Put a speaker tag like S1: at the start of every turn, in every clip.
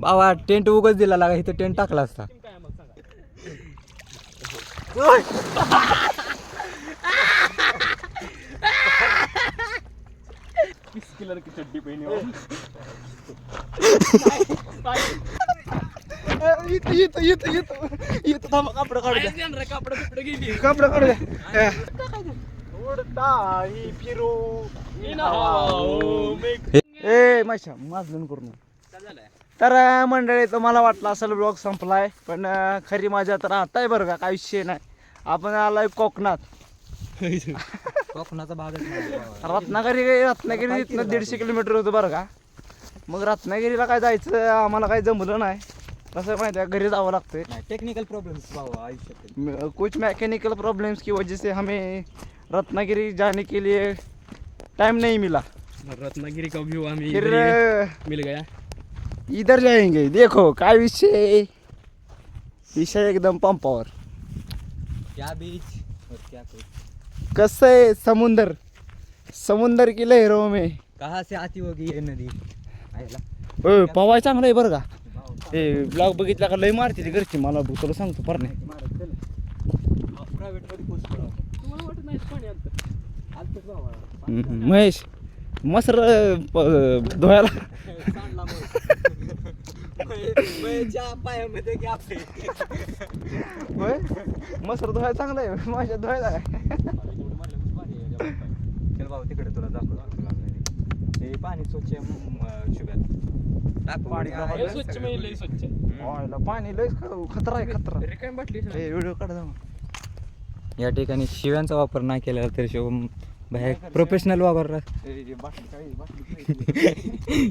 S1: बाबा टेंट उगच दिला लागा इथं टेंट टाकला असता.
S2: कलर की चड्डी पहनी हो
S3: इथं इथं इथं इथं इथं थांबा कापड काढू द्या.
S2: कापड
S3: कापड काढू द्या. उडता ही फिरू. ए माशा माझलं करू नको. तर मंडळी तुम्हाला वाटलं असेल ब्लॉग संपलाय पण खरी मजा तर आता आहे बरं का काही विषय नाही. आपण आलोय कोकणात.
S1: कोकणाचा बाबा.
S3: रत्नागिरी रत्नागिरी इथनं दीडशे किलोमीटर होतं बरं का. मग रत्नागिरीला काय जायचं आम्हाला काही जमलं नाही. कसं आहे माहिती आहे घरी जावं लागतंय.
S1: टेक्निकल प्रॉब्लेम्स बाबा आयुष्यात
S3: म- कुछ मैकेनिकल प्रॉब्लम्स की वजह से हमें रत्नागिरी जाने के लिए टाइम नहीं मिला.
S2: रत्नागिरी का व्यू हमें
S3: फिर
S2: इधर ही मिल गया.
S3: इधर जाएँगे देखो काय विषय विषय एकदम पंपावर
S1: क्या बीच और क्या कुछ?
S3: कसं आहे समुंदर? समुंदर की लहरों में.
S1: कहाँ से आती होगी ये नदी? आयला
S3: ओय, पवाय चांगलं आहे बरं का? ते ब्लॉग बघितला का लय मारते ती घरची. मला तुला सांगतो
S2: वाटत नाही.
S3: महेश मसर धुवायला होय मसर धुवायला चांगलं आहे माझ्या धुवायला
S1: बाबा तिकडे तुला. हे पाणी स्वच्छ शुभ्यात टाकू
S3: पाणी
S1: आहे.
S3: गावात
S2: लय स्वच्छ म्हणजे लय स्वच्छ.
S3: ऑयला पाणी लय ख- खतरा आहे खतरा.
S2: रिकामी बाटली
S3: ए व्हिडिओ काढ जाऊ
S1: या ठिकाणी शिव्यांचा वापर नाही केलेला तरी शिवम बाहेर प्रोफेशनल वापर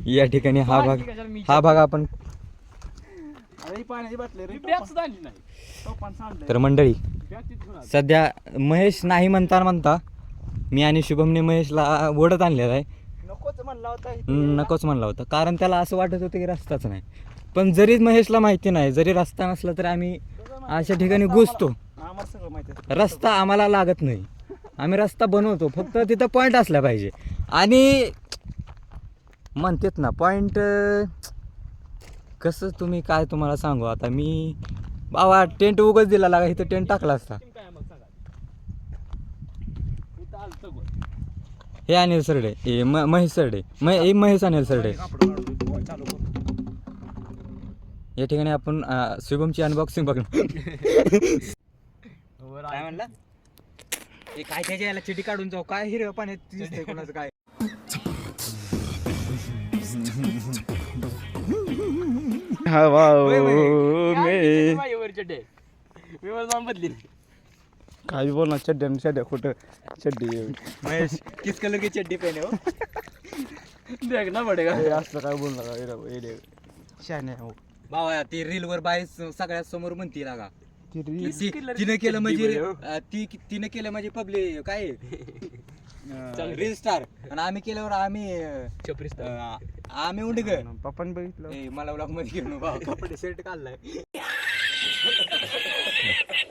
S1: या ठिकाणी हा भाग हा भाग आपण. तर मंडळी. सध्या महेश नाही म्हणता म्हणता मी आणि शुभमने महेशला ओढत आणलेला आहे.
S3: होता.
S1: नकोच म्हणला होता. कारण त्याला असं वाटत होतं की रस्ताच नाही. पण जरी महेशला माहिती नाही जरी रस्ता नसला तरी आम्ही अशा ठिकाणी घुसतो.
S3: आम्हाला सगळं माहिती आहे.
S1: रस्ता आम्हाला लागत नाही. आम्ही रस्ता बनवतो फक्त तिथं पॉईंट असला पाहिजे. आणि म्हणतात ना पॉईंट कसं तुम्ही काय तुम्हाला सांगू? आता मी बाबा टेंट उगच दिला लागा इथं टेंट टाकला असता
S2: काय आहे मग सांगा इथं आलतं बघ.
S1: हे अनिल सरडे हे म महेश सरडे म हे महेश अनिल सरडे. या ठिकाणी आपण अं, शुभमची अनबॉक्सिंग बघणार काय. म्हणला हे काय त्याच्या याला चिठी काढून जाऊ काय हिरव्या पाण्यात दिसतंय कोणाचं काय
S3: हवा.
S2: काय
S3: में
S2: वर चड्डे. मी वर जाऊन बदली
S3: काय बोल ना चड्ड्या आणि चड्ड्या खोटं चड्डी
S1: महेश किस कलर की चड्डी पहने हो?
S2: देखना पडेगा
S3: हे असलं काय बोल नका शाने हो.
S1: बाबा ती रील वर बाई स- सगळ्यात समोर म्हणती लागा.
S3: ती
S1: तिनं
S2: ची
S1: केलं
S2: चड्डी
S1: म्हणजे. अं, ती तिनं केलं म्हणजे पब्लिक काय रील स्टार आणि आम्ही केल्यावर आम्ही अं,
S2: छपरी स्टार.
S1: अं, आम्ही उंड ग.
S3: पप्पाने बघितलं.
S1: ए, मला ब्लॉगमध्ये घेऊन बाबा कपडे शर्ट काढलाय.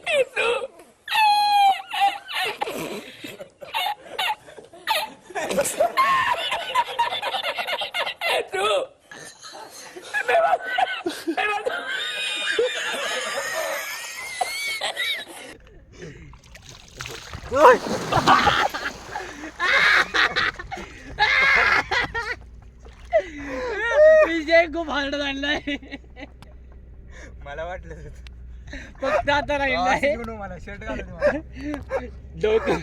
S1: मला वाटलं
S2: फक्त आता राहिलाय
S1: मला शर्ट घालून.
S2: डोकं.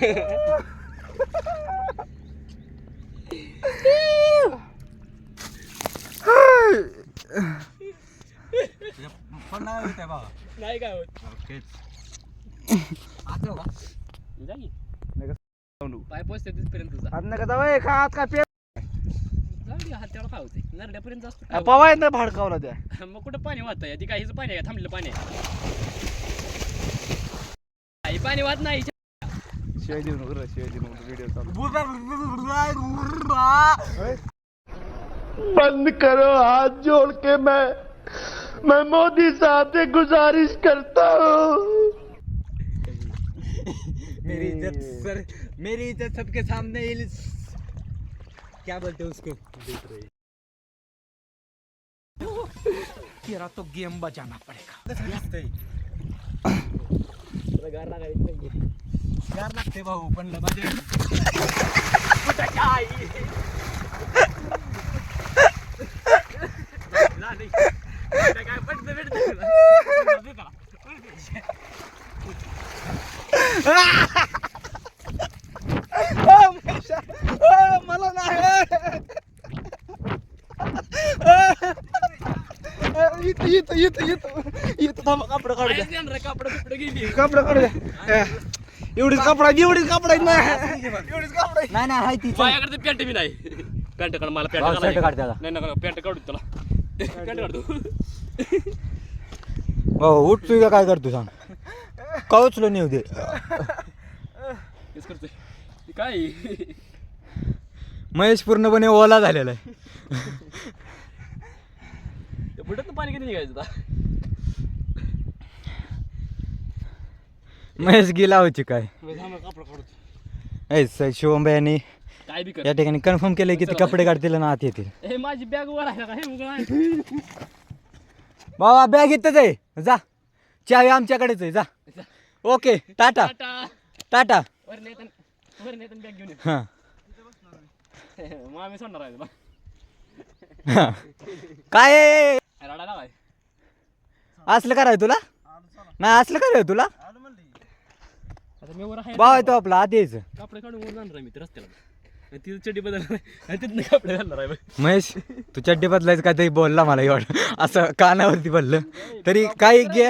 S1: पण नाही होत आहे बाबा.
S2: नाही काय होत.
S1: आता हो.
S2: जा की. पाय पोचते तिथपर्यंत तुझा
S3: आज नका जाऊ का आज का पे
S2: दे हाताला नरड्यापर्यंत असतो
S3: पवाय ना भाडकावला त्या.
S2: मग कुठं पाणी वाहत आहे ती काहीच पाणी आहे का? थांबलेलं पाणी आहे. काही पाणी वाहत नाही.
S3: शिवाय देऊ नको रे, शिवाय देऊ नको व्हिडिओ चालू.
S4: बंद करो हाथ जोड़ के मैं मैं मोदी साहब से गुजारिश करता हूँ।
S1: मेरी इज्जत सर मेरी इज्जत सबके सामने क्या बोलते उसको?
S3: तेरा तो गेम बजाना पडेगा।
S1: गार लागते भाऊ पण लबाजे
S3: मला इथं इथं इथं इथं. इथं थांबा कापड काढू द्या.
S2: कापड बिपड गेली.
S3: कापड काढू द्या. एवढीच कपडा एवढीच कपडा नाही एवढीच कपडा
S1: नाही नाही हाय ती
S2: माझ्याकडे पॅन्ट बी नाही. पॅन्ट काढ मला पॅन्ट काढ
S1: काढ त्याला.
S2: नाही नका पॅन्ट काढू त्याला. पॅन्ट काढतो
S1: भाऊ उठतोय का काय करतो सांग. कवचलो नेऊ दे?
S2: हेच करतोय. ते काय?
S1: महेश पूर्णपणे ओला झालेला आहे.
S2: ते बुडात पाणी किती निघायचं आता
S1: महेश गेला होती काय
S2: मी थांबा कापड काढतो.
S1: ऐ स- शिवम यांनी
S2: काय बी कर.
S1: या ठिकाणी कन्फर्म केलंय की ते कपडे काढतील आणि आत येतील.
S2: हे माझी बॅग वर आहे का? हे उघड
S1: बाबा बॅग इथंच आहे. जा. चावी आमच्याकडेच आहे. जा. Okay tata.
S2: टाटा.
S1: टाटा.
S2: वर नेतन वर नेतन बॅग घेऊन
S1: हां.
S2: ये मग आम्ही सोडणार आहे तुला.
S1: हां. काय आहे? असलं कराय तुला? नाही असलं कराय तुला?
S2: आता मी वर आहे.
S1: भाव आहे तो आपला यायचं.
S2: कपडे काढून वर जाणार आहे मी ते रस्त्याला. आणि तिथं चड्डी बदलणार आहे. आणि तिथनं कपडे घालणार आहे बघ.
S1: महेश तू चड्डी बदलायचं काहीतरी बोलला मला एवढं. असं कानावरती बोललं. तरी काही गे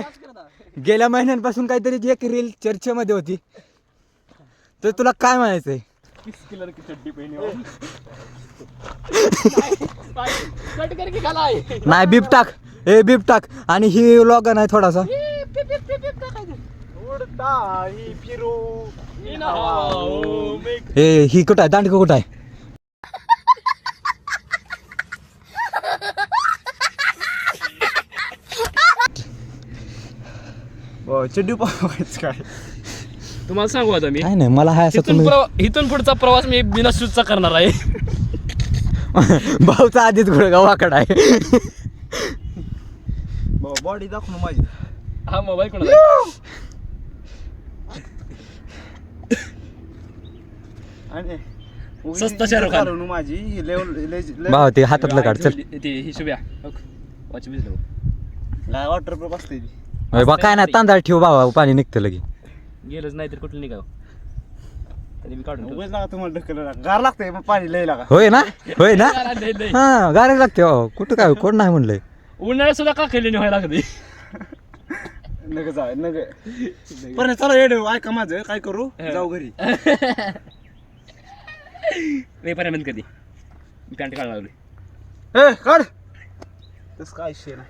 S1: गेल्या महिन्यांपासून काहीतरी एक रील चर्चेमध्ये होती. तर तुला काय म्हणायचंय?
S2: किस कलर की चड्डी पहनी हो कट करके खाला आहे.
S1: नाही बीप टाक. ए बीप टाक. आणि ही लॉग नाही थोडासा.
S3: ही फिरू.
S2: इन हवाओं में
S1: ए ही कुठं आहे? दांडक कुठं आहे?
S3: चड्डी पाहायचं काय?
S2: तुम्हाला सांगू आता मी.
S1: काय नाही मला हाय असं
S2: इथून
S1: तुम्ही
S2: प्रवा- इथून पुढचा प्रवास मी बिना शूजचा करणार आहे.
S1: भाऊचा आधीच गुडगा वाकड आहे.
S3: बॉडी दाखव माझी.
S2: हा मोबाईल कोणाचा
S3: आणि
S2: स्वस्त शाहरुख खान.
S3: घालून माझी ही लेवल
S1: भाऊ ते हातातलं काढ चल.
S2: ते ही शुभ्या वॉच भिजलो
S3: वॉटर प्रूफ असते ती.
S1: अरे बा काय नाही तांदळ ठेव बाबा पाणी निघतं लगे
S2: गेलंच नाही तर कुठलं निघाव? तरी मी काढून
S3: उगाच लागा तुम्हाला ढकल गार लागतंय पाणी लय लागा.
S1: होय ना? होय ना. हा गाडी लागते हो कुठं काय कोण नाही म्हणलंय?
S2: उन्हाळ्यात सुद्धा का केली व्हायला लागते
S3: नग जा नग. पण चला येड ऐका माझं. काय करू? जाऊ घरी.
S2: नाही पर्यंत कधी मी पॅन्ट काढायला लागली
S3: ए काढ. तस काय शे ना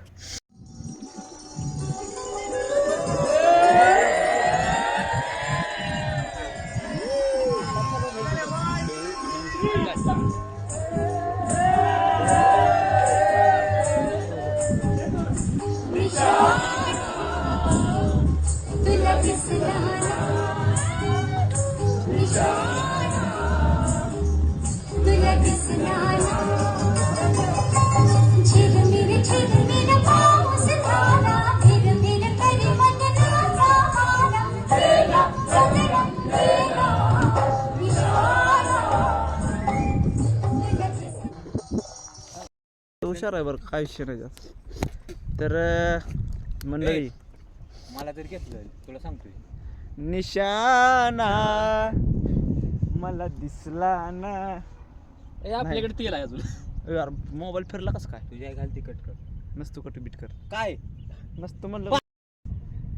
S3: हुशार आहे बरं काय विषय नाही जास्त तर मंडळी
S1: मला तरी घेतलं तुला सांगतोय
S3: निशाणा मला दिसला ना
S2: ए, आपल्याकडे तेल आहे अजून
S3: यार मोबाईल फिरला कसं काय
S1: तुझ्या घाल तिकट कर
S3: नसतो कट बीट कर
S1: काय
S3: नसतो म्हणलं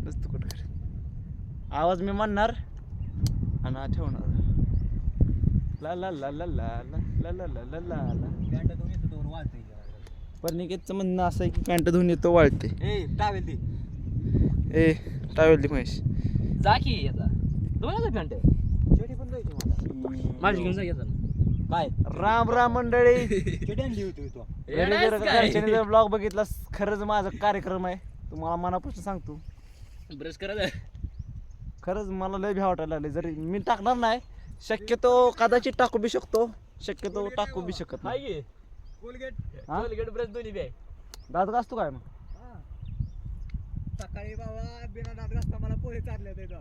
S3: नसतो कट कर आवाज मी म्हणणार आणि ठेवणार ला ला ला ला ला ला ला ला ला ला ला ला पण निकेतचं म्हणणं असं आहे की पॅन्ट धुवून येतो वाळते.
S1: ए टावेल ती
S3: ए टावेल दी म्हैस
S2: जा की याचा दोन पॅन्ट
S1: पण द्यायची मला.
S2: माझी घेऊन जा
S1: काय?
S3: राम राम मंडळी.
S1: चेडी आणली होती तू.
S2: येडायस काय?
S3: ब्लॉग बघितला खरंच माझा कार्यक्रम आहे. तुम्हाला मनापासून सांगतो.
S2: ब्रश करायचं
S3: खरंच मला लय भ्या वाटायला लागले. जरी मी टाकणार नाही शक्यतो कदाचित टाकू बी शकतो. शक्यतो टाकू बी शकत नाही.
S2: की.
S1: कोलगेट.
S3: हा?
S2: कोलगेट ब्रश दोन्ही बी आहे.
S3: दात घासतो काय मग?
S1: सकाळी बाबा बिना दात घासता मला पोहे चालले त्याचा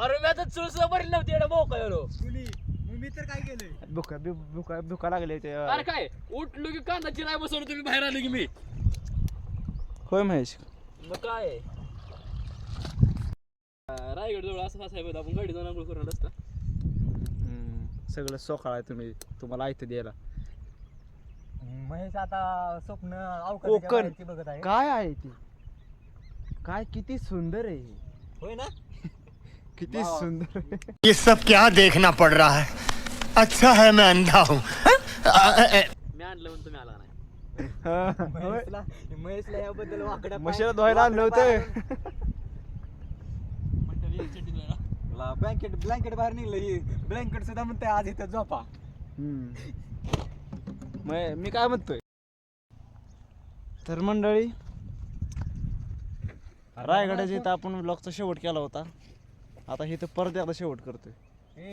S2: अरे मी आता चुळस भरली नव्हती एवढा मोका एवढं.
S1: कुणी मग मी तर काय केलंय?
S3: भुका बी- भुका भुका लागले ते
S2: अरे काय? उठलो की कांदा चिराय बसवलं तुम्ही बाहेर आलो की मी.
S3: होय महेश.
S2: मग काय? आहे? अं, रायगड जवळ असं बघ, आपण गाडी जाऊन आंघोळ करून रस्ता
S3: हम्म, सगळं सोकाळ आहे तुम्ही तुम्हाला ऐकतं द्यायला.
S1: महेश आता स्वप्न
S3: कोकण.
S1: बघत आहे
S3: काय आहे ते काय किती सुंदर आहे हे.
S1: होय ना
S3: किती सुंदर आहे.
S4: ये सब क्या देखना पड़ रहा है अच्छा है मैं अंधा हूँ
S2: मी आणलं म्हणून तुम्ही आला नाही
S3: हा, होय.
S1: महेशला महेशला याबद्दल वाकड्या
S3: म्हशीला धुवायला आणलं होतं
S2: म्हणतो.
S1: ब्लँकेट ब्लँकेट बाहेर निघलं ब्लँकेट सुद्धा म्हणते आज इथं झोपा
S3: हम्म. मग मी काय म्हणतोय? तर मंडळी रायगडाच्या इथं आपण ब्लॉगचा शेवट केला होता. आता इथं परत एकदा शेवट करतोय.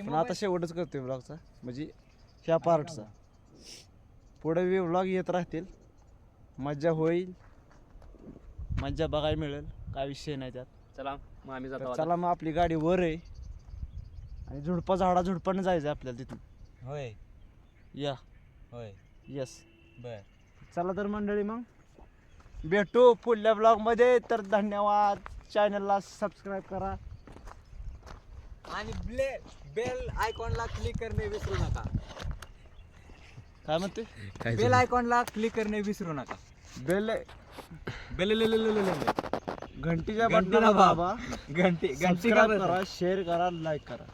S3: पण आता शेवटच करतोय ब्लॉगचा म्हणजे ह्या पार्टचा. पुढे ब्लॉग येत राहतील. मज्जा होईल. मज्जा बघायला मिळेल. काय विषय नाही त्यात.
S2: चला मग आम्ही
S3: तर
S2: जातो.
S3: चला मग आपली गाडी वर आहे. आणि झुडपा झाडा झुडपानं जायचं आपल्याला तिथून.
S1: होय.
S3: या.
S1: होय.
S3: येस
S1: बर.
S3: चला तर मंडळी मग. भेटू पुढल्या ब्लॉगमध्ये तर धन्यवाद. चॅनलला सबस्क्राईब करा.
S1: आणि ब्ले बेल आयकॉनला क्लिक करणे विसरू नका.
S3: काय म्हणते?
S1: बेल आयकॉनला क्लिक करणे विसरू नका.
S3: बेल
S1: बेल
S3: घंटीच्या.
S1: दाबा. घंटी घंटी
S3: करा शेअर करा लाईक करा.